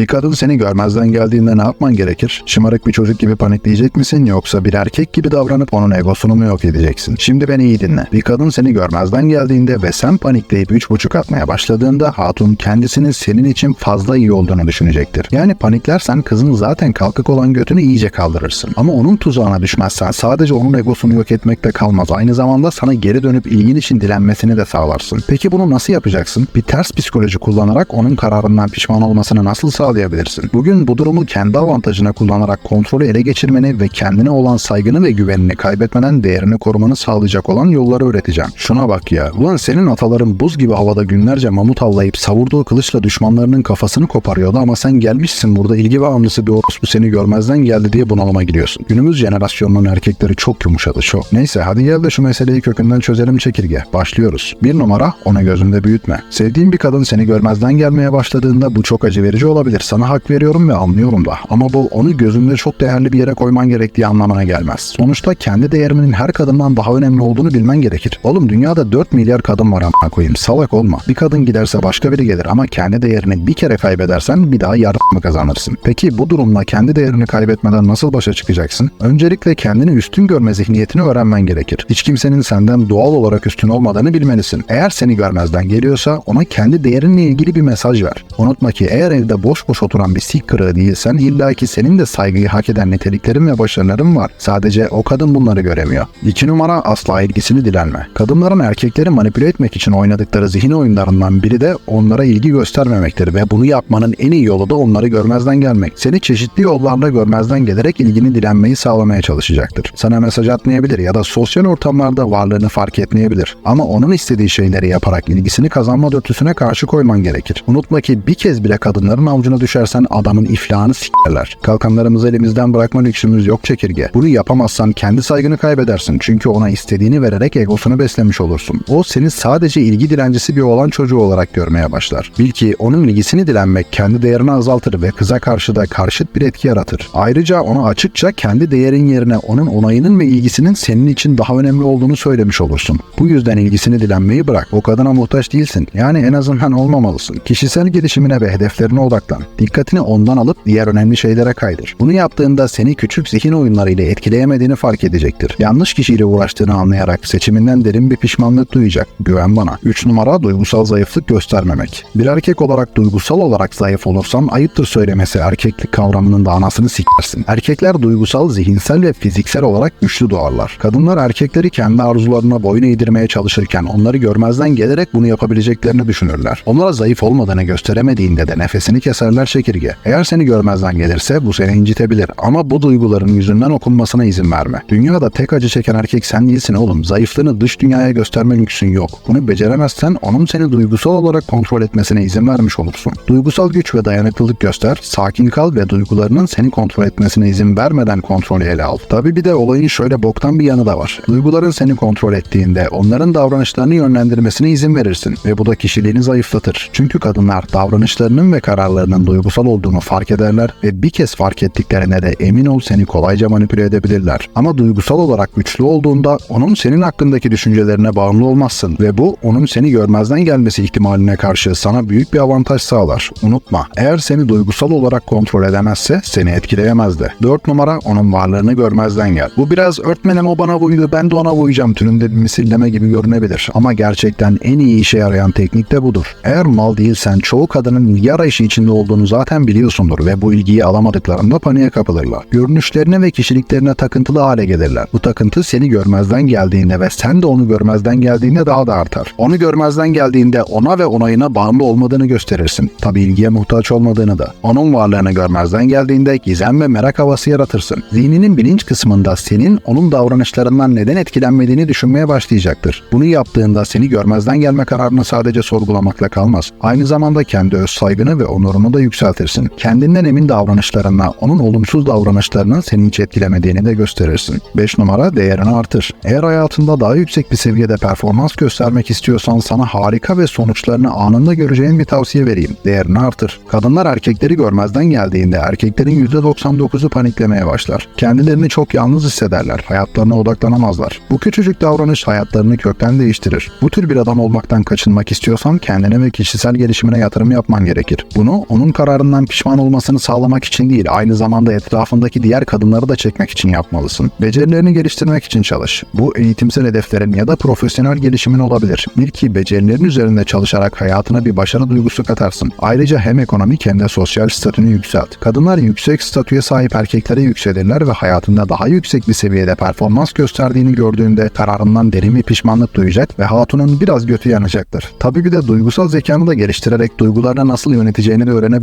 Bir kadın seni görmezden geldiğinde ne yapman gerekir? Şımarık bir çocuk gibi panikleyecek misin yoksa bir erkek gibi davranıp onun egosunu mu yok edeceksin? Şimdi beni iyi dinle. Bir kadın seni görmezden geldiğinde ve sen panikleyip üç buçuk atmaya başladığında hatun kendisinin senin için fazla iyi olduğunu düşünecektir. Yani paniklersen kızın zaten kalkık olan götünü iyice kaldırırsın. Ama onun tuzağına düşmezsen sadece onun egosunu yok etmekte kalmaz. Aynı zamanda sana geri dönüp ilgin için dilenmesini de sağlarsın. Peki bunu nasıl yapacaksın? Bir ters psikoloji kullanarak onun kararından pişman olmasını nasıl sağlayabilirsin? Bugün bu durumu kendi avantajına kullanarak kontrolü ele geçirmeni ve kendine olan saygını ve güvenini kaybetmeden değerini korumanı sağlayacak olan yolları öğreteceğim. Şuna bak ya. Ulan senin ataların buz gibi havada günlerce mamut avlayıp savurduğu kılıçla düşmanlarının kafasını koparıyordu ama sen gelmişsin burada ilgi bağımlısı bir orospu seni görmezden geldi diye bunalıma giriyorsun. Günümüz jenerasyonunun erkekleri çok yumuşadı çok. Neyse hadi gel de şu meseleyi kökünden çözelim çekirge. Başlıyoruz. Bir numara ona gözünde büyütme. Sevdiğin bir kadın seni görmezden gelmeye başladığında bu çok acı verici olabilir. Sana hak veriyorum ve anlıyorum da. Ama bu onu gözünde çok değerli bir yere koyman gerektiği anlamına gelmez. Sonuçta kendi değerimin her kadından daha önemli olduğunu bilmen gerekir. Oğlum dünyada 4 milyar kadın var amına koyayım. Salak olma. Bir kadın giderse başka biri gelir ama kendi değerini bir kere kaybedersen bir daha yardım kazanırsın? Peki bu durumla kendi değerini kaybetmeden nasıl başa çıkacaksın? Öncelikle kendini üstün görme zihniyetini öğrenmen gerekir. Hiç kimsenin senden doğal olarak üstün olmadığını bilmelisin. Eğer seni görmezden geliyorsa ona kendi değerinle ilgili bir mesaj ver. Unutma ki eğer evde boş boş oturan bir sik kırığı değilsen illaki senin de saygıyı hak eden niteliklerin ve başarıların var. Sadece o kadın bunları göremiyor. İki numara asla ilgisini dilenme. Kadınların erkekleri manipüle etmek için oynadıkları zihin oyunlarından biri de onlara ilgi göstermemektir ve bunu yapmanın en iyi yolu da onları görmezden gelmek. Seni çeşitli yollarla görmezden gelerek ilgini dilenmeyi sağlamaya çalışacaktır. Sana mesaj atmayabilir ya da sosyal ortamlarda varlığını fark etmeyebilir. Ama onun istediği şeyleri yaparak ilgisini kazanma dürtüsüne karşı koyman gerekir. Unutma ki bir kez bile kadınların avucuna düşersen adamın iflahını s**erler. Kalkanlarımızı elimizden bırakma lüksümüz yok çekirge. Bunu yapamazsan kendi saygını kaybedersin. Çünkü ona istediğini vererek egosunu beslemiş olursun. O seni sadece ilgi dilencisi bir olan çocuğu olarak görmeye başlar. Bil ki onun ilgisini dilenmek kendi değerini azaltır ve kıza karşı da karşıt bir etki yaratır. Ayrıca ona açıkça kendi değerin yerine onun onayının ve ilgisinin senin için daha önemli olduğunu söylemiş olursun. Bu yüzden ilgisini dilenmeyi bırak. O kadına muhtaç değilsin. Yani en azından olmamalısın. Kişisel gelişimine ve hedeflerine odaklan. Dikkatini ondan alıp diğer önemli şeylere kaydır. Bunu yaptığında seni küçük zihin oyunlarıyla etkileyemediğini fark edecektir. Yanlış kişiyle uğraştığını anlayarak seçiminden derin bir pişmanlık duyacak. Güven bana. 3 numara duygusal zayıflık göstermemek. Bir erkek olarak duygusal olarak zayıf olursan ayıptır söylemesi erkeklik kavramının da anasını sikersin. Erkekler duygusal, zihinsel ve fiziksel olarak güçlü doğarlar. Kadınlar erkekleri kendi arzularına boyun eğdirmeye çalışırken onları görmezden gelerek bunu yapabileceklerini düşünürler. Onlara zayıf olmadığını gösteremediğinde de nefesini keserler çekirge. Eğer seni görmezden gelirse bu seni incitebilir ama bu duyguların yüzünden okunmasına izin verme. Dünyada tek acı çeken erkek sen değilsin oğlum. Zayıflığını dış dünyaya gösterme lüksün yok. Bunu beceremezsen onun seni duygusal olarak kontrol etmesine izin vermiş olursun. Duygusal güç ve dayanıklılık göster, sakin kal ve duygularının seni kontrol etmesine izin vermeden kontrolü ele al. Tabi bir de olayın şöyle boktan bir yanı da var. Duyguların seni kontrol ettiğinde onların davranışlarını yönlendirmesine izin verirsin ve bu da kişiliğini zayıflatır. Çünkü kadınlar davranışlarının ve kararlarının duygusal olduğunu fark ederler ve bir kez fark ettiklerine de emin ol seni kolayca manipüle edebilirler. Ama duygusal olarak güçlü olduğunda onun senin hakkındaki düşüncelerine bağımlı olmazsın ve bu onun seni görmezden gelmesi ihtimaline karşı sana büyük bir avantaj sağlar. Unutma, eğer seni duygusal olarak kontrol edemezse seni etkileyemez de. 4 numara onun varlığını görmezden gel. Bu biraz örtmenem o bana uydu ben de ona uyacağım türünde bir misilleme gibi görünebilir ama gerçekten en iyi işe yarayan teknik de budur. Eğer mal değilsen çoğu kadının ilgi arayışı içinde olduğunu zaten biliyorsundur ve bu ilgiyi alamadıklarında paniğe kapılırlar. Görünüşlerine ve kişiliklerine takıntılı hale gelirler. Bu takıntı seni görmezden geldiğinde ve sen de onu görmezden geldiğinde daha da artar. Onu görmezden geldiğinde ona ve onayına bağımlı olmadığını gösterirsin. Tabi ilgiye muhtaç olmadığını da. Onun varlığını görmezden geldiğinde gizem ve merak havası yaratırsın. Zihninin bilinç kısmında senin onun davranışlarından neden etkilenmediğini düşünmeye başlayacaktır. Bunu yaptığında seni görmezden gelme kararını sadece sorgulamakla kalmaz. Aynı zamanda kendi öz saygını ve onurunu da yükseltirsin. Kendinden emin davranışlarına, onun olumsuz davranışlarının seni hiç etkilemediğini de gösterirsin. 5 numara değerini artır. Eğer hayatında daha yüksek bir seviyede performans göstermek istiyorsan sana harika ve sonuçlarını anında göreceğin bir tavsiye vereyim. Değerini artır. Kadınlar erkekleri görmezden geldiğinde erkeklerin %99'u paniklemeye başlar. Kendilerini çok yalnız hissederler. Hayatlarına odaklanamazlar. Bu küçücük davranış hayatlarını kökten değiştirir. Bu tür bir adam olmaktan kaçınmak istiyorsan kendine ve kişisel gelişimine yatırım yapman gerekir. Bunu onun yaptığın kararından pişman olmasını sağlamak için değil, aynı zamanda etrafındaki diğer kadınları da çekmek için yapmalısın. Becerilerini geliştirmek için çalış. Bu eğitimsel hedeflerin ya da profesyonel gelişimin olabilir. Bil ki becerilerin üzerinde çalışarak hayatına bir başarı duygusu katarsın. Ayrıca hem ekonomik hem de sosyal statünü yükselt. Kadınlar yüksek statüye sahip erkeklere yükselirler ve hayatında daha yüksek bir seviyede performans gösterdiğini gördüğünde kararından derin bir pişmanlık duyacak ve hatunun biraz götü yanacaktır. Tabii bir de duygusal zekanı da geliştirerek duygularını nasıl yöneteceğini de öğrenebilirsin.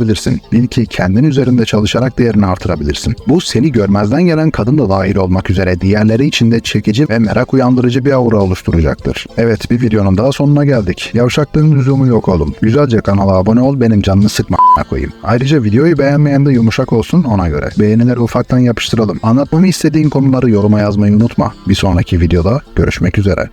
Bil ki kendin üzerinde çalışarak değerini artırabilirsin. Bu seni görmezden gelen kadın da dahil olmak üzere diğerleri için de çekici ve merak uyandırıcı bir aura oluşturacaktır. Evet bir videonun daha sonuna geldik. Yavşaklığın lüzumu yok oğlum. Güzelce kanala abone ol benim canını sıkma koyayım. Ayrıca videoyu beğenmeyen de yumuşak olsun ona göre. Beğenileri ufaktan yapıştıralım. Anlatmamı istediğin konuları yoruma yazmayı unutma. Bir sonraki videoda görüşmek üzere.